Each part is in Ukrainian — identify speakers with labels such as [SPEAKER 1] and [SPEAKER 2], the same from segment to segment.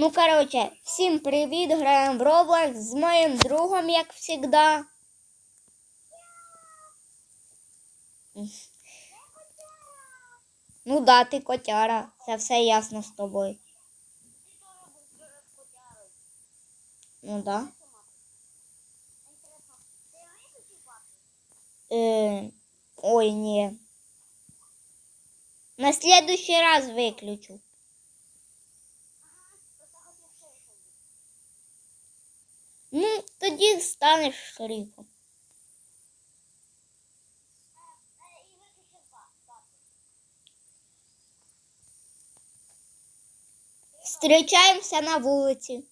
[SPEAKER 1] Ну, короче, всім привіт! Граємо в Roblox з моїм другом, як завжди. Ну да, ти котяра. Це все ясно з тобою. Ну да. Е, ой, ні. На следующий раз виключу. Ну, тоді станеш шерифом. Зустрічаємося на вулиці.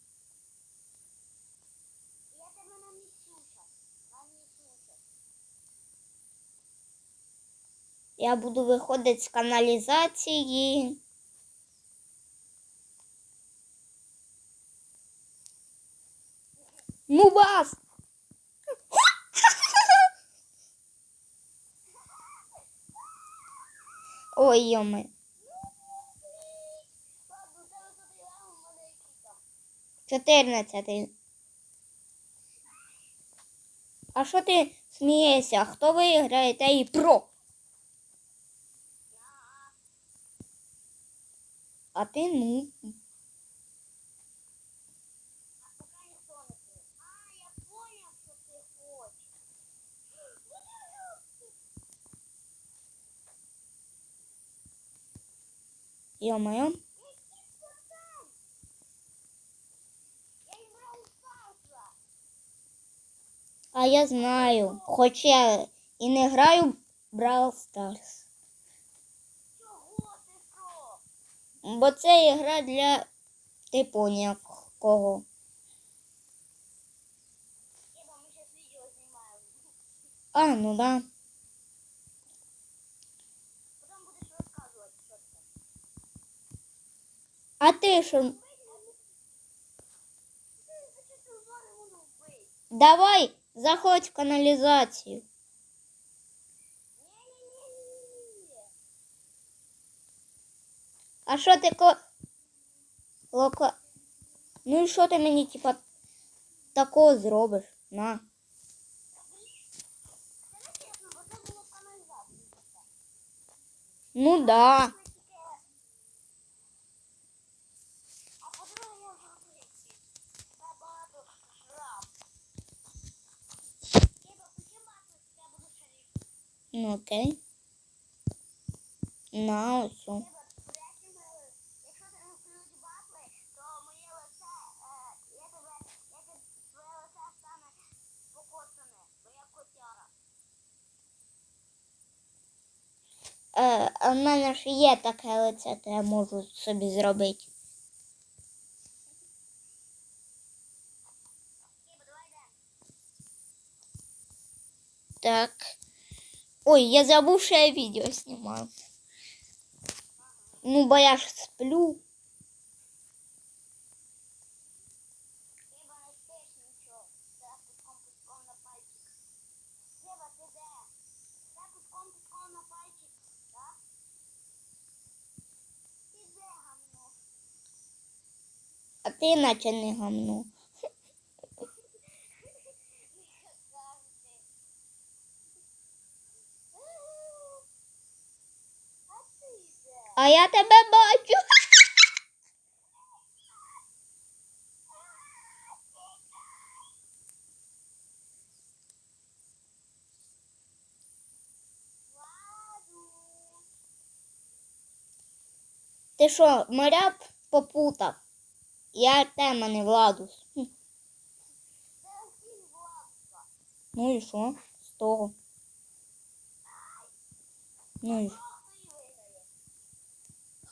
[SPEAKER 1] Я буду виходити з каналізації. Вас! Ой, йоми. Чотирнадцятий. А що ти смієшся? Хто виграє, те і про. А ти ну. Ё-моё. А я знаю, хоч я і не граю в Brawl Stars. Бо це ігра для ти поняв кого. А, ну да. А ти що? Давай, заходь в каналізацію. А що ти ко... Лока... Ну і що ти мені, типа, такого зробиш? На. Ну да. Ну окей. На ось. Е, а в мене ж є таке лице, то я можу собі зробити. Так. Ой, я я відео знімаю. Ну, бо я ж сплю. А ти наче не гамно. А я тебе бачу. Ти що, моря попутав? Я тема не Владус. Ну і що? З того. Ну і що?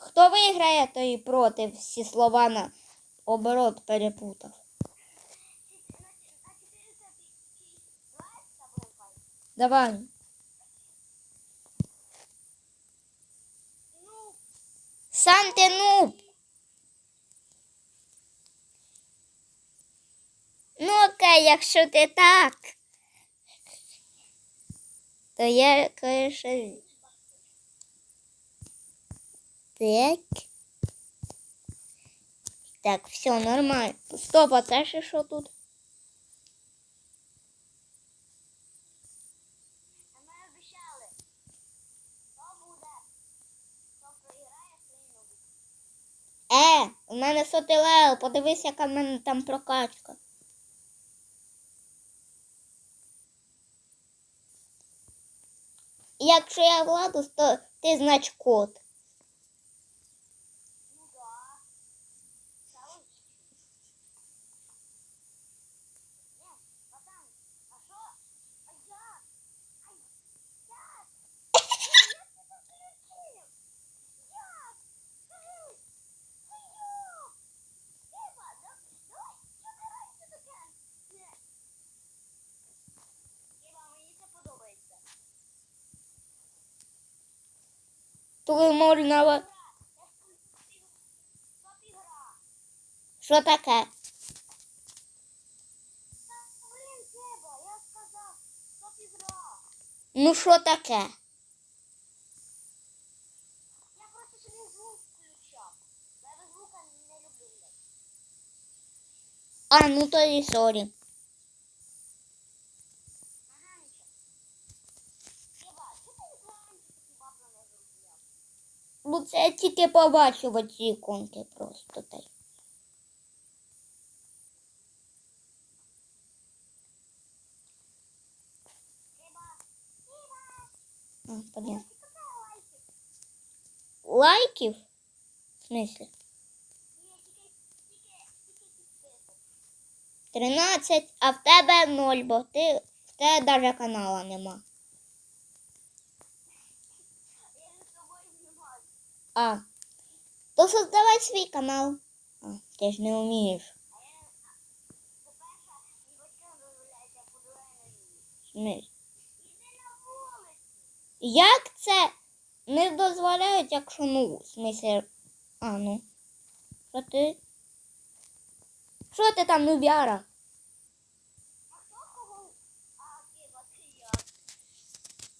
[SPEAKER 1] Хто виграє, той і проти. Всі слова на оборот перепутав. Давай. Сам ти нуб. Ну окей, якщо ти так. То я кое-що Так.
[SPEAKER 2] Так, все, нормально. Стоп, а це ще що тут? Е, у мене сотилео, подивись, яка в мене там прокачка. Якщо я владу, то ти знач код. Тут можна. ва-
[SPEAKER 1] Гра, я ж включив. Стоп-ігра.
[SPEAKER 2] Що таке?
[SPEAKER 1] Та, блін, Себа, я сказав, стоп-ігра.
[SPEAKER 2] Ну що таке?
[SPEAKER 1] Я просто собі звук включав. Я без звука не люблю грати.
[SPEAKER 2] А, ну то і сорі. Ну це тільки побачив оці іконки просто так. А, понятно. Лайків? В
[SPEAKER 1] підписок.
[SPEAKER 2] 13, а в тебе 0, бо ти в тебе навіть канала нема.
[SPEAKER 1] Я ж з тобою знімаю.
[SPEAKER 2] А. То создавай свій канал. А, ти ж не вмієш. Як це не дозволяють, якщо ну, в смислі. А, ну. Що ти? Що ти там, нубяра?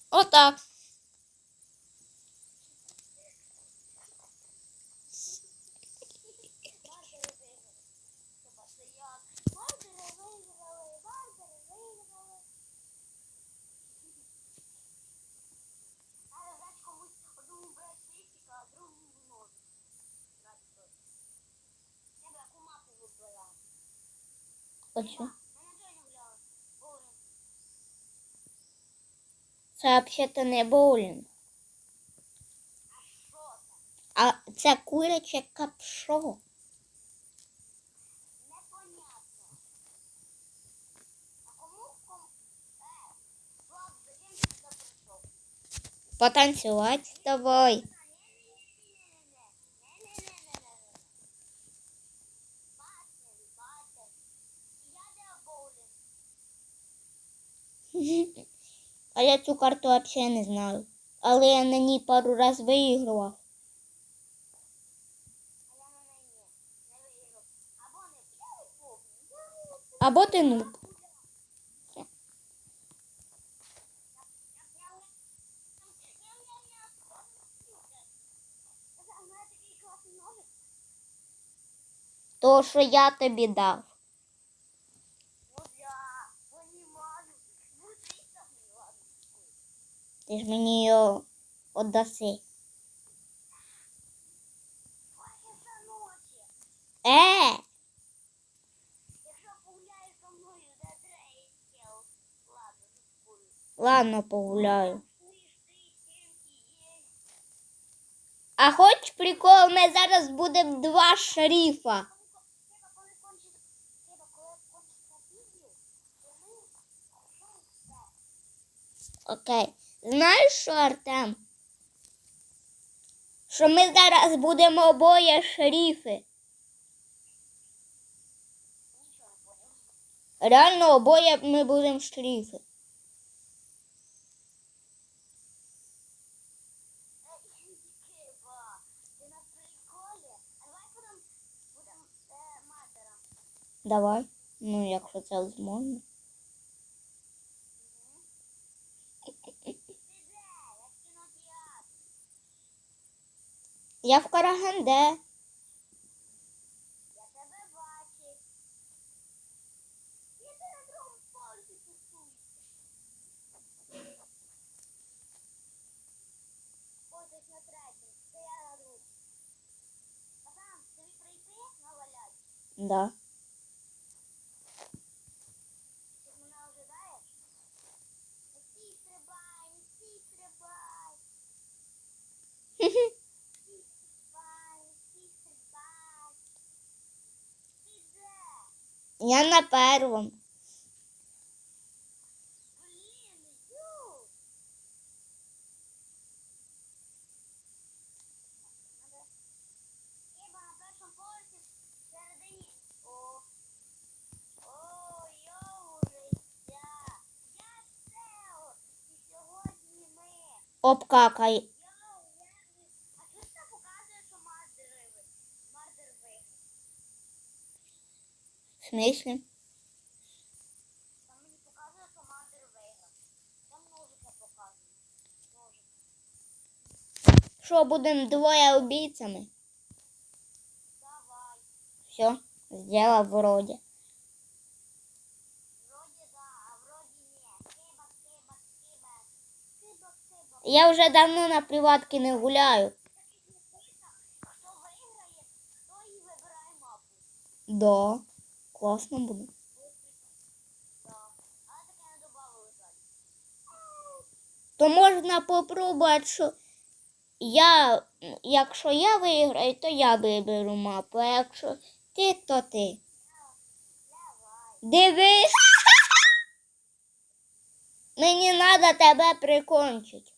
[SPEAKER 2] Отак.
[SPEAKER 1] Боулінг.
[SPEAKER 2] Це взагалі не боулінг.
[SPEAKER 1] А це?
[SPEAKER 2] Куряче капшо. Потанцювати з тобою. А я цю карту взагалі не знаю. Але я на ній пару раз виігрував. Або ти нуб. То, що я тобі дав. Ти ж мені його віддаси. Е.
[SPEAKER 1] Ладно,
[SPEAKER 2] погуляю. А хоч прикол, ми зараз будемо два
[SPEAKER 1] ми.
[SPEAKER 2] Окей. Знаєш що, Артем? Що ми зараз будемо обоє
[SPEAKER 1] поняв.
[SPEAKER 2] Реально обоє ми будемо?
[SPEAKER 1] А давай.
[SPEAKER 2] Ну, якщо це можна.
[SPEAKER 1] Я в
[SPEAKER 2] Караганде.
[SPEAKER 1] Я тебе бачу.
[SPEAKER 2] Я тебе на другому
[SPEAKER 1] полі пустую. Ходиш на третій, стояла руку. А там тобі прийти навалять? Да. І сьогодні ми.
[SPEAKER 2] Обкакай.
[SPEAKER 1] Йоу, я ви- А що це показує, що Мардер виграв? Мардер виграв.
[SPEAKER 2] В смислі?
[SPEAKER 1] Там мені показує, що Мардер виграв. Там ножика показує. Ножик.
[SPEAKER 2] Що, будемо двоє убійцями?
[SPEAKER 1] Давай.
[SPEAKER 2] Все, сделав вроде. Я вже давно на приватки не гуляю. Да. Класно буде.
[SPEAKER 1] Да. Але таке не добавили жаль.
[SPEAKER 2] То можна попробувати, що я, якщо я виграю, то я виберу мапу, а якщо ти, то ти. Дивись. Мені треба тебе прикончити.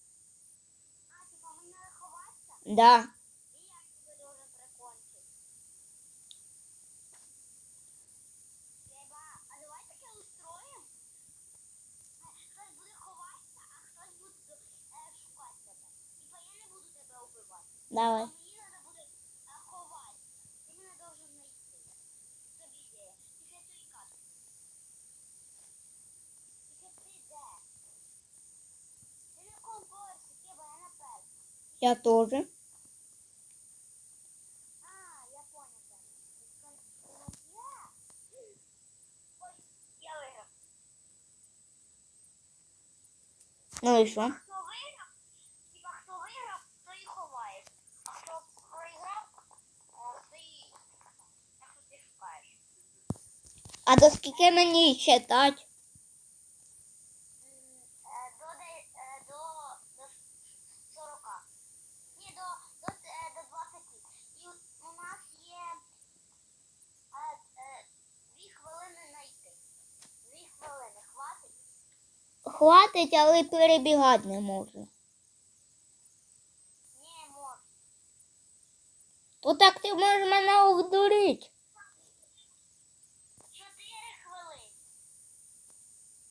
[SPEAKER 1] А, типа треба ховатися?
[SPEAKER 2] Да.
[SPEAKER 1] І я тебе должен прикончити. Киба, а давай таке устроїмо. Е, Хтось буде ховатися, а хтось буде е, шукати тебе. Типа я не буду тебе вбивати.
[SPEAKER 2] Давай.
[SPEAKER 1] А мені треба буде е, ховати. Ти мене должен знайти. Тобі ідея. Тільки ти кат. Тільки ти де? Ти на якому поверсі, Киба, я на першому.
[SPEAKER 2] Я теж.
[SPEAKER 1] А, я понял. да. Дискон- Я. Ой, я виграв.
[SPEAKER 2] Ну і що?
[SPEAKER 1] Хто виграв? Типа хто виграв, то і ховає. А хто проіграв, о, то і так що ти шукаєш.
[SPEAKER 2] А до скільки мені читати?
[SPEAKER 1] М, е, До, де- е, до, до 40. Ні, до, до, е, до 20. І у у нас є е, е, дві хвилини знайти. Дві хвилини. Хватить?
[SPEAKER 2] Хватить, але перебігати не можу.
[SPEAKER 1] Ні, можна.
[SPEAKER 2] То так ти можеш мене обдурити.
[SPEAKER 1] Чотири хвилини.
[SPEAKER 2] Я можу.
[SPEAKER 1] Час,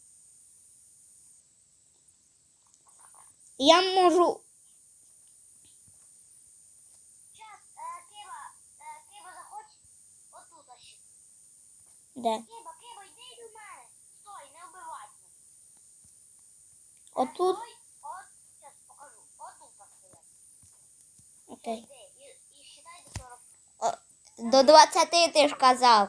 [SPEAKER 1] е, Киба, е, Киба, заходь отут аж.
[SPEAKER 2] Де?
[SPEAKER 1] Киба, Киба, йди до мене. Стой, не вбивай.
[SPEAKER 2] Отут?
[SPEAKER 1] От, зараз покажу. Отут так стоять.
[SPEAKER 2] Окей.
[SPEAKER 1] Йди, і, і считай до 40.
[SPEAKER 2] До 20 ти ж казав.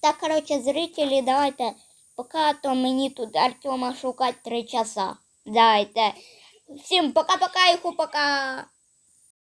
[SPEAKER 2] Так, короче, зрители, давайте, пока то мені тут Артема шукать три часа. Давайте. Всім пока-пока і ху-пока.